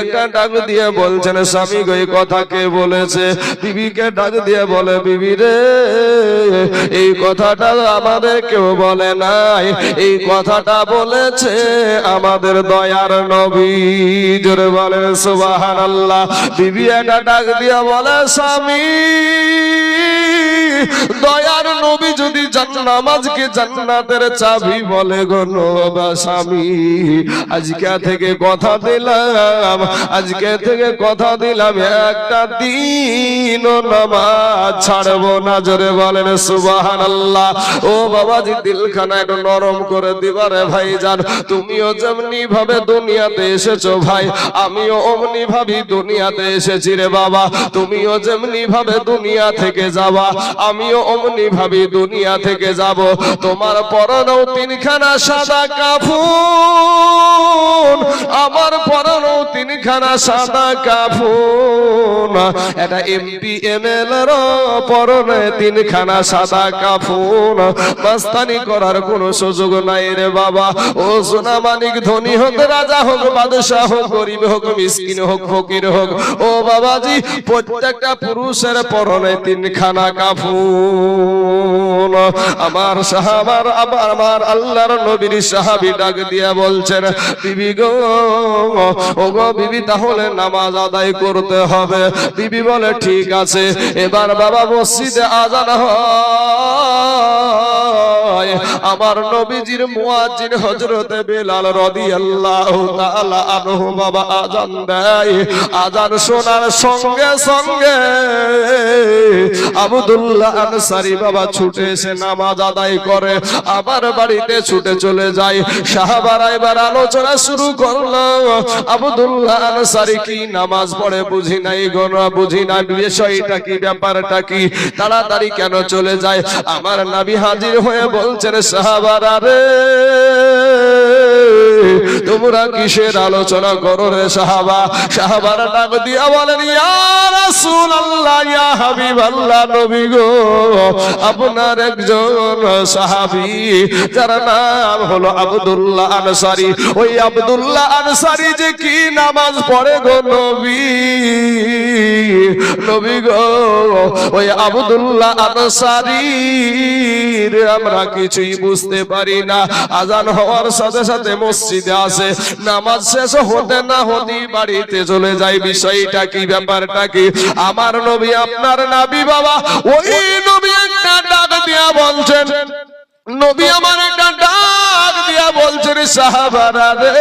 একটা ডাক দিয়ে বলছেন, স্বামী কথা কে বলেছে? বিবিকে ডাক দিয়ে বলে, বিবি রে, এই কথাটা আমাদের কেউ বলে নাই। এই কথাটা বলেছে আমাদের দয়ার নবী। জোরে বলেন সুবাহান আল্লাহ বিবি একটা ডাক দিয়ে বলে, স্বামী দয়ার নবী যদি নামাজকে জান্নাতের চাবি বলে গো নবা স্বামী। আজকে থেকে কথা দিলাম, আজকে থেকে কথা দিলাম, একটা দিন নামাজ ছাড়বো না। জোরে বলেন সুবাহান ও বাবাজি দিলখানা একটু নরম করে দিবারে ভাই জান তুমিও যেমনি ভাবে দুনিয়াতে এসেছ ভাই, আমিও অমনি ভাবি দুনিয়াতে এসেছি রে বাবা। তুমিও যেমনি ভাবে দুনিয়া থেকে যাবা। আমিও অমনি ভাবি দুনিয়া থেকে যাব। তোমার পরনেও তিনখানা সাদা কাফুন। আমার পরনেও তিনখানা সাদা কাফুন। এটা এমপি এমএল এর পরনে তিনখানা সাদা কাফুন। মাস্তানি করার কোনো সুযোগ নাই রে বাবা। ও সোনা মানিক, ধনী হোক, রাজা হোক, বাদশাহ হোক, গরিব হোক, মিসকিন হোক, ফকির হোক। ও বাবাজি, প্রত্যেকটা পুরুষের পরনে তিনখানা কাফুন। আমার সাহাবার আবার আমার আল্লাহর নবীর সাহাবি ডাক দিয়া বলছেন, বিবি গো গো বিবি, তাহলে নামাজ আদায় করতে হবে। বিবি বলে, ঠিক আছে, এবার বাবা মসজিদে আজান হয়। আমার নবীজির মুয়াজ্জিন হযরতে বেলাল রাদিয়াল্লাহু তাআলা আনহু বাবা আজান দেয়। আজান শোনার সঙ্গে সঙ্গে আব্দুল্লাহ আনসারী বাবা ছুটে এসে নামাজ আদায় করে, আবার বাড়িতে ছুটে চলে যায়। সাহাবারা এবার আলোচনা শুরু করল, আব্দুল্লাহ আনসারী কি নামাজ পড়ে বুঝি নাই গনা বুঝি না, বিষয়টা কি, ব্যাপারটা কি? তাড়াতাড়ি কেন চলে যায়? আমার নাবি হাজির হয়ে বলছেন, সাহাবারা রে, তোমরা কিসের আলোচনা করো রে সাহাবা? সাহাবারা ডাক দিয়া বলেন গো, আপনার একজন সাহাবী, যার নাম হলো আব্দুল্লাহ আনসারী। ওই আব্দুল্লাহ আনসারী যে কি নামাজ পড়ে গো নবী? নবী গো ওই আব্দুল্লাহ আনসারী রে, আমরা কিছুই বুঝতে পারি না। আজান হওয়ার সাথে সাথে মসজিদে আসে, নামাজ শেষ হতে না হতে বাড়িতে চলে যায়। বিষয়টা কি, ব্যাপারটা কি? আমার নবী, আপনার নাবি বাবা, ওই নবী একটা ডাক দিয়া বলছেন নবী আমার একটা ডাক দিয়া বলছেন সাহাবারা রে,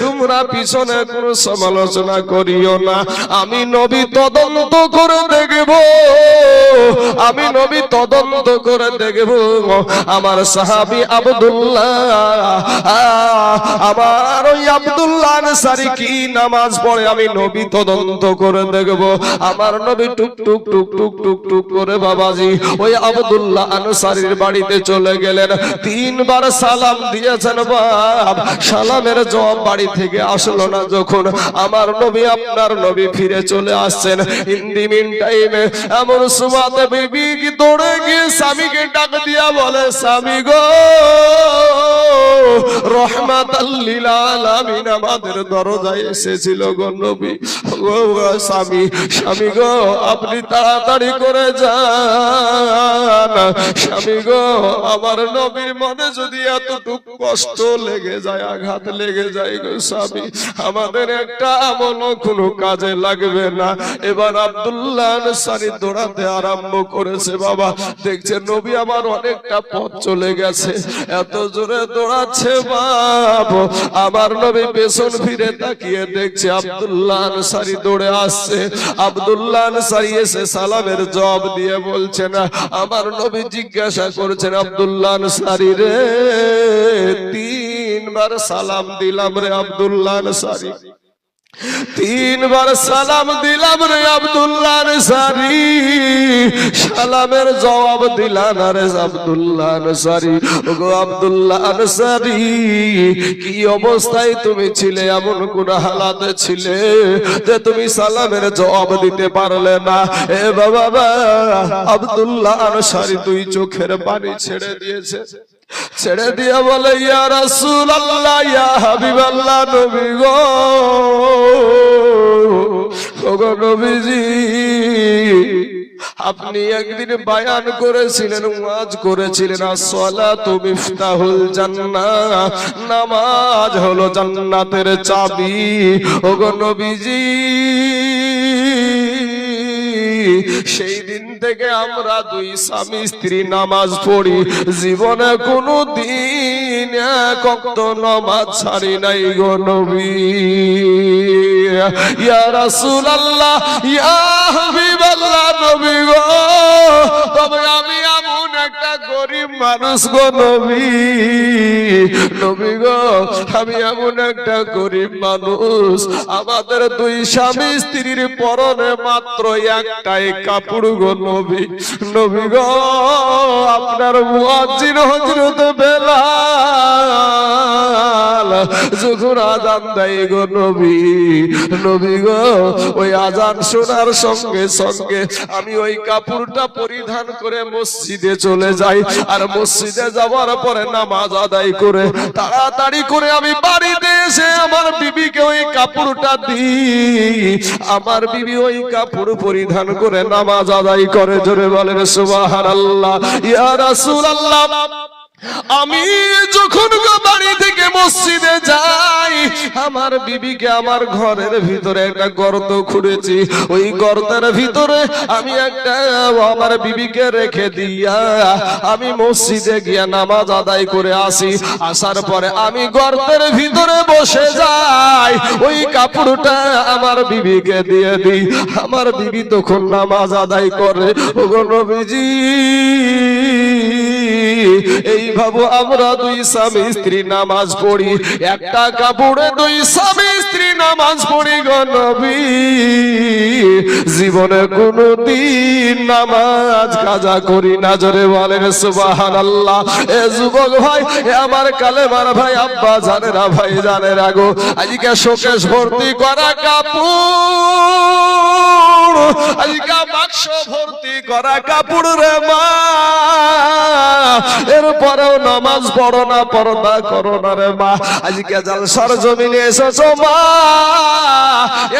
তোমরা পিছনে কোনো সমালোচনা করিও না। আমি নবী তদন্ত করে দেখব, আমি নবী তদন্ত করে দেখব। আমার সাহাবী আব্দুল্লাহ, আমার ওই আব্দুল্লাহ আনসারী কি নামাজ পড়ে আমি নবী তদন্ত করে দেখব। আমার নবী টুক টুক টুক টুক টুক টুক করে বাবাজি, ওই আব্দুল্লাহ আনসারীর বাড়িতে চলে গেলেন। তিনবার সালাম দিয়েছেন বাপ। সালামের জবাব বাড়ি থেকে আসলো না যখন আমার নবী আপনার নবী ফিরে চলে আসছেন। হিন্দি মিন টাইমে এমন সুমাতে বিবি কি দৌড়ে গিয়ে স্বামীকে ডাক দিয়া বলে, স্বামী গো রহমাত আলামিন আমাদের দরজায় এসেছিল গো নবী। গো স্বামী স্বামী গো, আপনি তাড়াতাড়ি করে যান। স্বামী গো, আমার নবীর মনে যদি কষ্ট লেগে যায়, আঘাত লেগে যায় গো স্বামী, আমাদের একটা কোনো কাজে লাগবে না। এবার আব্দুল্লাহ দৌড়াতে আরম্ভ করেছে, বাবা, দেখছে নবী আমার অনেকটা পথ চলে গেছে। এত জোরে দৌড়াচ্ছে, বাপ, আমার নবী পেছন ফিরে তাকিয়ে দেখছে আব্দুল্লাহ আনসারী দৌড়ে আসছে। আব্দুল্লাহ আনসারী এসে সালামের জবাব দিয়ে বলছে না, আমার নবী জিজ্ঞাসা করছেন আব্দুল্লাহ সারি রে তিনবার সালাম দিলাম রে আব্দুল্লাহ আনসারী। তিনবার সালাম দিলাম রে আব্দুল্লাহ আনসারী সালামের জবাব দিলাম রে আব্দুল্লাহ আনসারী ওগো আব্দুল্লাহ আনসারী কি অবস্থায় তুমি ছিলে? এমন কোন হালাতে ছিলে যে তুমি সালামের জবাব দিতে পারলে না? এ বাবা, আব্দুল্লাহ আনসারী তুই চোখের পানি ছেড়ে দিয়েছে। ছেড়ে দিয়ে বলে, ইয়া রাসূল আল্লাহ ইয়া হাবিব আল্লাহ নবী গো। ওগো নবীজি, আপনি একদিন বায়ান করেছিলেন, ওয়াজ করেছিলেন, আসসালাতু মিফতাহুল জান্নাহ, নামাজ হলো জান্নাতের চাবি। ওগো নবীজি, সেই দিন থেকে আমরা দুই স্বামী স্ত্রী নামাজ পড়ি। জীবনে কোনো দিন কত নামাজ ছাড়ি নাই গো নবী। ইয়া রাসূলুল্লাহ, ইয়া মানুষ গো নবী নবী গো, আমি এমন একটা গরিব মানুষ। আমাদের দুই স্বামী স্ত্রীর পরনে মাত্র একটাই কাপড় গো নবী। নবী গো, আপনার মুয়াজ্জিন হযরত বেলাল যখন আজান দেয় গো নবী নবী গো, ওই আজান শোনার সঙ্গে সঙ্গে আমি ওই কাপড়টা পরিধান করে মসজিদে চলে যাই। আর মসজিদে যাওয়ার পরে নামাজ আদায় করে তাড়াতাড়ি করে আমি বাড়িতে এসে আমার বিবিকে ওই কাপড়টা দিই। আমার বিবি ওই কাপড় পরিধান করে নামাজ আদায় করে। জোরে বলেন সুবহানাল্লাহ। ইয়া রাসূলুল্লাহ। আমি যখন বাড়ি থেকে মসজিদে যাই, আমার বিবিকে আমার ঘরের ভিতরে একটা গর্ত খুঁড়েছি। ওই গর্তের ভিতরে আমি একটা আমার বিবিকে রেখে দিয়া আমি মসজিদে গিয়ে নামাজ আদায় করে আসি। আসার পরে আমি গর্তের ভিতরে বসে যাই। ওই কাপড়টা আমার বিবিকে দিয়ে দিই। আমার বিবি তখন নামাজ আদায় করে। ওগো নবীজি! এই ভাবো আমরা দুই স্বামী স্ত্রী নামাজ পড়ি। একটা কাপড়ে দুই স্বামী স্ত্রী নামাজ পড়ি গো নবী। জীবনে কোনো দিন নামাজ কাজা করি না বলেন সুবহানাল্লাহ। এ যুবক ভাই, এ আমার কালেমার ভাই, আব্বা জানেরা, ভাই জানেরা গো। আজকে শোকেশ ভর্তি করা কাপড়। আজকে বাক্স ভর্তি করা কাপড় রে মা। এরপরেও নামাজ পড়ো না, পর্দা করো না রে মা। আজকে জালসার জমিনে এসেছ মা।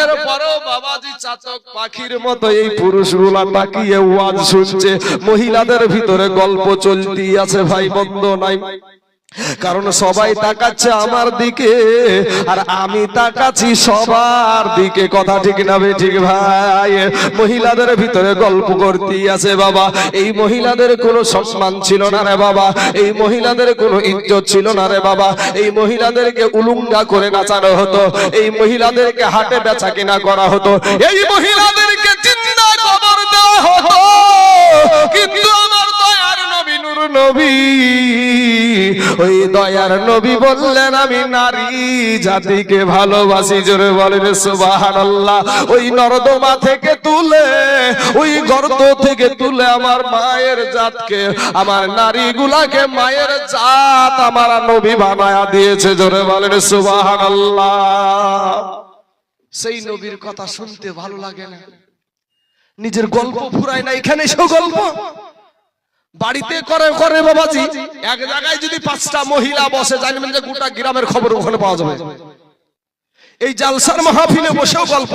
এরপরেও বাবাজি চাচক পাখির মতো এই পুরুষ রুলা তাকিয়ে ওয়াজ শুনছে। মহিলাদের ভিতরে গল্প চলতি আছে, ভাই বন্ধ, নাই। কারণ সবাই তাকাচ্ছে আমার দিকে। আর আমি তাকাচ্ছি সবার দিকে। কথা ঠিক না ঠিক ভাই। মহিলাদের ভিতরে গল্প করতে আছে বাবা। এই মহিলাদের কোনো সম্মান ছিল না রে বাবা। এই মহিলাদের কোনো ইজ্জত ছিল না রে বাবা। এই মহিলাদেরকে উলুঙ্গা করে নাচানো হতো। এই মহিলাদেরকে হাটে বেচা কিনা করা হতো। এই মহিলাদেরকে ওই দয়ার নবী বললেন, আমি নারী, জাতিকে ভালোবাসি। জোরে বলেন, সুবহানাল্লাহ। ওই নরদমা থেকে তুলে, ওই গর্ত থেকে তুলে আমার মায়ের জাতকে, আমার নারীগুলাকে মায়ের জাত আমার নবী বানায়া দিয়েছে। জোরে বলেন, সুবহানাল্লাহ। সেই নবীর কথা শুনতে ভালো লাগে না। নিজের গল্প ফুরায় না, এখানে সব গল্প। বাড়িতে করে করে বাবাজি, এক জায়গায় যদি পাঁচটা মহিলা বসে জানবেন যে গোটা গ্রামের খবর ওখানে পাওয়া যাবে। এই জালসার মাহফিলে বসেও গল্প।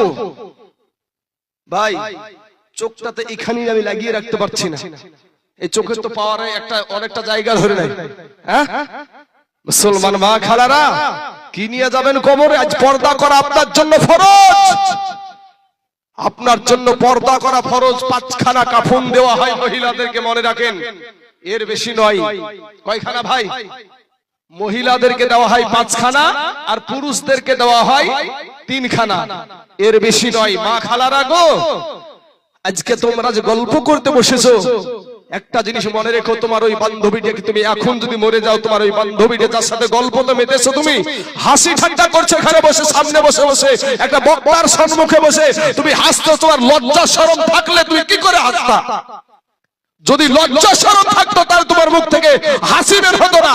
ভাই, চোখটাতে এখানেই আমি লাগিয়ে রাখতে পারছি না। এই চোখের তো পাওয়ার একটা, অনেকটা জায়গা ধরে নাই। হ্যাঁ? মুসলমান মা খালারা, কি নিয়ে যাবেন কবরে? আজ পর্দা করা আপনার জন্য ফরজ। আপনার জন্য পর্দা করা ফরজ, পাঁচখানা কাফুন দেওয়া হয় মহিলাদেরকে, মনে রাখেন। এর বেশি নয়। কয়খানা ভাই? মহিলাদেরকে দেওয়া হয় পাঁচখানা আর পুরুষদেরকে দেওয়া হয় তিনখানা। এর বেশি নয়। মা খালারা গো, আজকে তোমরা যে গল্প করতে বসেছো একটা জিনিস মনে রেখো, তোমার ওই বান্ধবীটাকে তুমি? এখন যদি মরে যাও, তোমার ওই বান্ধবীটা যার সাথে গল্প তো মেতেছো তুমি? হাসি ঠাট্টা করছ এখানে বসে, সামনে বসে বসে। একটা বক্তার সম্মুখে বসে তুমি হাসতো তোমার লজ্জা শরম থাকলে তুমি কি করে হাসতা? যদি লজ্জা শরম থাকতো, তাহলে তোমার মুখ থেকে হাসি বের হতো না।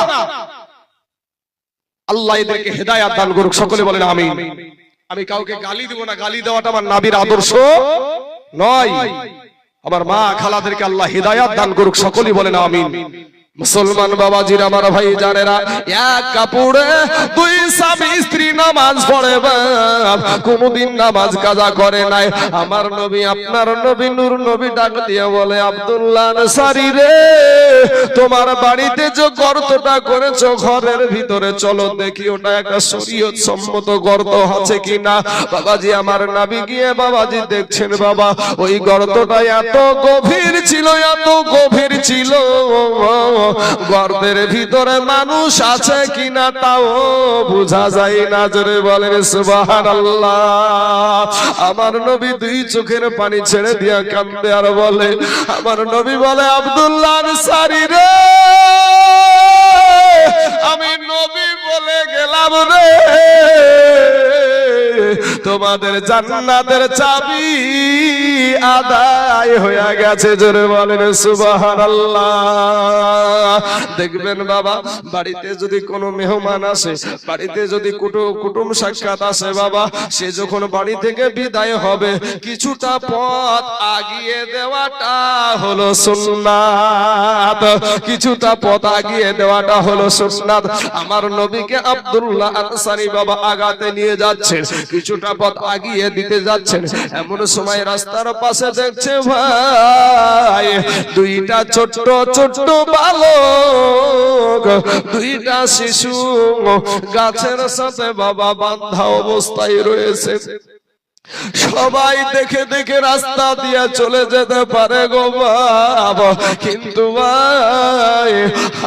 আল্লাহ এদেরকে হেদায়াত দান করুক, সকলে বলেন আমিন। আমি কাউকে গালি দিব না, গালি দেওয়াটা আমার নাবির আদর্শ নয়। আমার মা খালাদেরকে আল্লাহ হৃদায়াত দান করুক সকলেই বলেন আমিন। মুসলমান বাবাজির আমার ভাই জানেরা, এক কাপড়ে দুই স্বামী স্ত্রী নামাজ পড়ে কোনদিন নামাজ কাজা করে নাই। আমার নবী, আপনার নবী, নূর নবী ডাক দিয়ে বলে, আব্দুল্লাহ আনসারী রে, তোমার বাড়িতে যে গর্তটা করেছ ঘরের ভিতরে, চলো দেখি ওটা একটা শরীয়ত সম্মত গর্ত আছে কিনা? বাবাজি আমার নাবি গিয়ে বাবাজি দেখছেন, বাবা, ওই গর্তটা এত গভীর ছিল, এত গভীর ছিল। গর্তের ভিতরে মানুষ আছে কিনা তাও বোঝা যায় না। জোরে বলেন, সুবহানাল্লাহ। আমার নবী দুই চোখের পানি ছেড়ে দিয়া কান্দে আর বলে, আমার নবী বলে, আব্দুল্লাহ আনসারী রে। আমি নবী বলে গেলাম রে। তোমাদের জান্নাতের চাবি আদায় হয়ে গেছে, জোরে বলেন সুবহানাল্লাহ। দেখবেন বাবা, বাড়িতে যদি কোনো মেহমান আসে, বাড়িতে যদি কুটুম কুটুম সাক্ষাৎ আসে বাবা, সে যখন বাড়ি থেকে বিদায় হবে, কিছুটা পথ আগিয়ে দেওয়াটা হলো সুন্নাত। কিছুটা পথ আগিয়ে দেওয়াটা হলো সুন্নাত। আমার নবীকে আব্দুল্লাহ আনসারী বাবা আগাতে নিয়ে যাচ্ছেন, কিছুটা পথ আগিয়ে দিতে যাচ্ছেন। এমন সময় রাস্তার পাশে দেখছে ভাই, দুইটা ছোট্ট ছোট্ট বালক, দুইটা শিশু, গাছের সাথে বাবা বান্ধা অবস্থায় রয়েছে। সবাই দেখে দেখে রাস্তা দিয়ে চলে যেতে পারে গো বাবা কিন্তু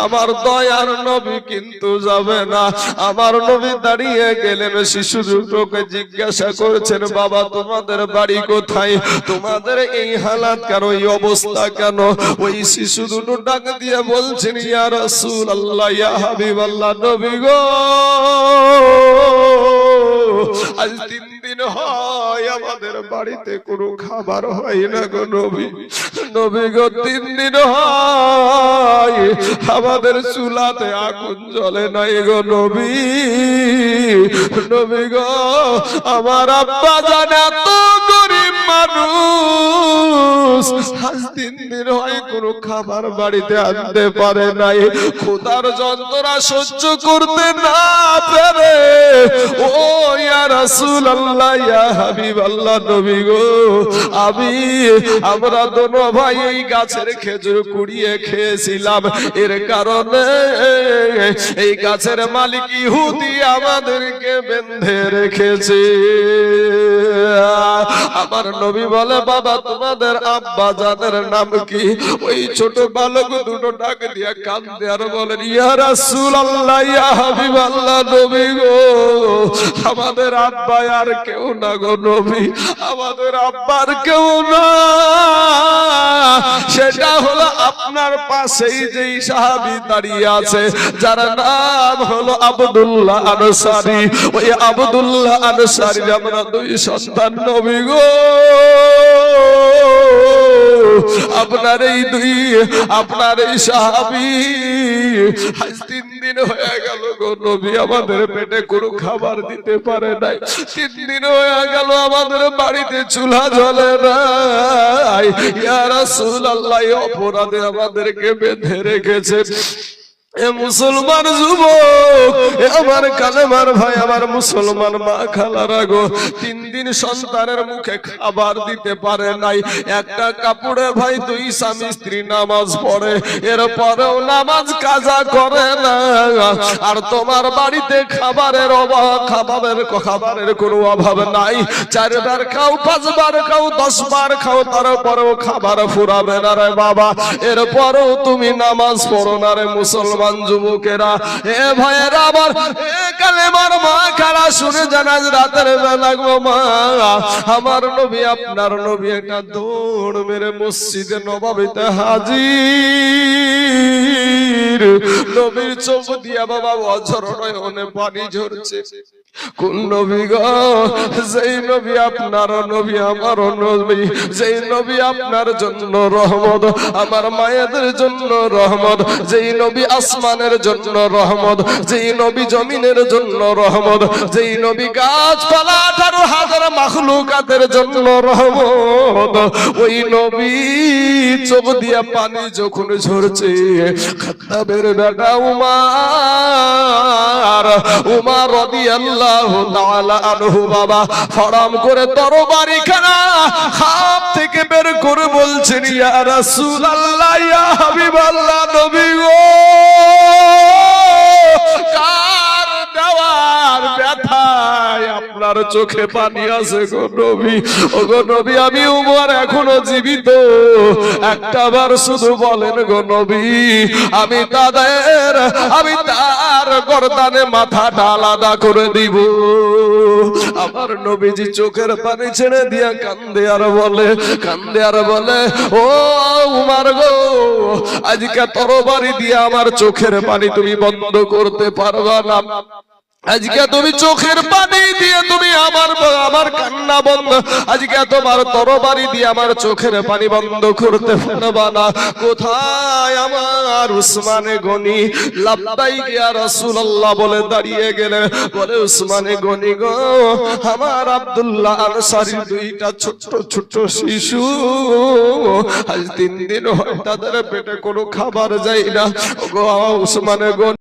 আমার দয়ার নবী কিন্তু যাবে না। আমার নবী দাঁড়িয়ে গেলেন, শিশু দুটোকে জিজ্ঞাসা করছেন, বাবা, তোমাদের বাড়ি কোথায়? তোমাদের এই হালাত কেন? এই অবস্থা কেন? ওই শিশু দুটো ডাক দিয়ে বলছেন, ইয়া রাসূল আল্লাহ ইয়া হাবিব আল্লাহ নবী গো, আজ তিন আমাদের বাড়িতে কোনো খাবার হয় না গো নবী। নবী গো, তিন দিন হয়, আমাদের চুলাতে আগুন জ্বলে নাই গো নবী। নবী গো, আমার আব্বা জানে গরিব মানুষ আজ তিন দিন হয় কোনো খাবার বাড়িতে আনতে পারে নাই। খোদার যন্ত্রণা সহ্য করতে না পারে। ও ইয়া রাসূলুল্লাহ ইয়া হাবিবাল্লাহ নবী গো আমি আমরা দোনো ভাই এই গাছের খেজুর কুড়িয়ে খেয়েছিলাম। এর কারণে এই গাছের মালিক ইহুদি আমাদেরকে বেঁধে রেখেছে। আমার নবী বলে, বাবা, তোমাদের আব্বা জানের নাম কি? ওই ছোট বালক দুটো ডাক দিয়া কান্দে আর বলেন, ইয়া রাসূলুল্লাহ, ইয়া হাবিবাল্লাহ, নবী গো, আমাদের আব্বা আর কেউ না গো নবী, আমাদের আব্বার কেউ না। সেটা হলো আপনার পাশেই যেই সাহাবী দাঁড়িয়ে আছে, যার নাম হলো আব্দুল্লাহ আনসারী। ওই আব্দুল্লাহ আনসারী আমরা দুই সন্তান, নবী গো। আপনার এই দুই, আপনার এই সাহাবি, আজ তিন দিন হয়ে গেল গো নবী, আমাদের পেটে কোনো খাবার দিতে পারে নাই। তিন দিন হয়ে গেল, আমাদের বাড়িতে চুলা জ্বলে নাই। ইয়া রাসূলুল্লাহ, এই অপরাধে আমাদেরকে বেঁধে রেখেছে মুসলমান যুবক আমার কালেমার ভাই, আমার মুসলমান মা খালারা গো, তিন দিন সন্তানের মুখে খাবার দিতে পারে নাই। একটা কাপড়ে ভাই দুই স্বামী স্ত্রী নামাজ পড়ে, এরপরেও নামাজ কাজা করে না। আর তোমার বাড়িতে খাবারের অভাব, খাবারের খাবারের কোনো অভাব নাই। চারবার খাও, পাঁচবার খাও, দশবার খাও, তারপরেও খাবার ফুরাবে না রে বাবা। এরপরেও তুমি নামাজ পড়ো না রে মুসলমান। যুবকেরা, এ ভাইয়ের আবার এ কালেমার মা খারা শুনে জানাজ রাতের বেলা গো মা। আমার নবী, আপনার নবী একটা দৌড় মেরে মসজিদে নবাবিতে হাজির। নবীর চোখ দিয়া বাবা অঝর নয়নে পানি ঝরছে। কোন নবী গো? যেই নবী আপনার নবী আমার নবী। যেই নবী আপনার জন্য রহমত, আমার মায়েদের জন্য রহমত। যেই নবী আসমানের জন্য রহমত, যেই নবী জমিনের জন্য রহমত, যেই নবী গাছপালা আঠারো হাজার মাখলুকাতের জন্য রহমত। ওই নবী চোখ দিয়া পানি যখন ঝরছে, খাত্তাবের বেটা উমার উমার রাদিয়াল্লাহু তাআলা আনহু বাবা ফরাম করে তরবারি খানা খাপ থেকে বের করে বলছেন, ইয়া রাসূলুল্লাহ, ইয়া হাবিবাল্লাহ, নবী গো। কার আপনার চোখে পানি আছে গো নবী। ও গো নবী, আমি উমর এখনও জীবিত। একটা বার শুধু বলেন গো নবী, আমি তাদের, আমি তার গর্দানে মাথাটা আলাদা করে দিব। আমার নবীজি চোখের পানি ছেড়ে দিয়া কান্দে আর বলে, কান্দে আর বলে, ও উমার গো, আজকে তরবারি দিয়ে আমার চোখের পানি তুমি বন্ধ করতে পারবা না। আজকে তুমি চোখের পানি দিয়ে তুমি আমার আমার কান্না বন্ধ। আজকে তোমার তরবারি দিয়ে আমার চোখের পানি বন্ধ করতে পারবা না। কোথায় আমার উসমানে গনি? লাব্বাই গিয়া রাসূলুল্লাহ বলে দাঁড়িয়ে গেলে বলে, উসমানে গনি গো, আমার আব্দুল্লাহ আনসারী দুইটা ছোট ছোট শিশু। আজ তিন দিন হয় তাদের পেটে কোনো খাবার যায় না। গো উসমানে গনি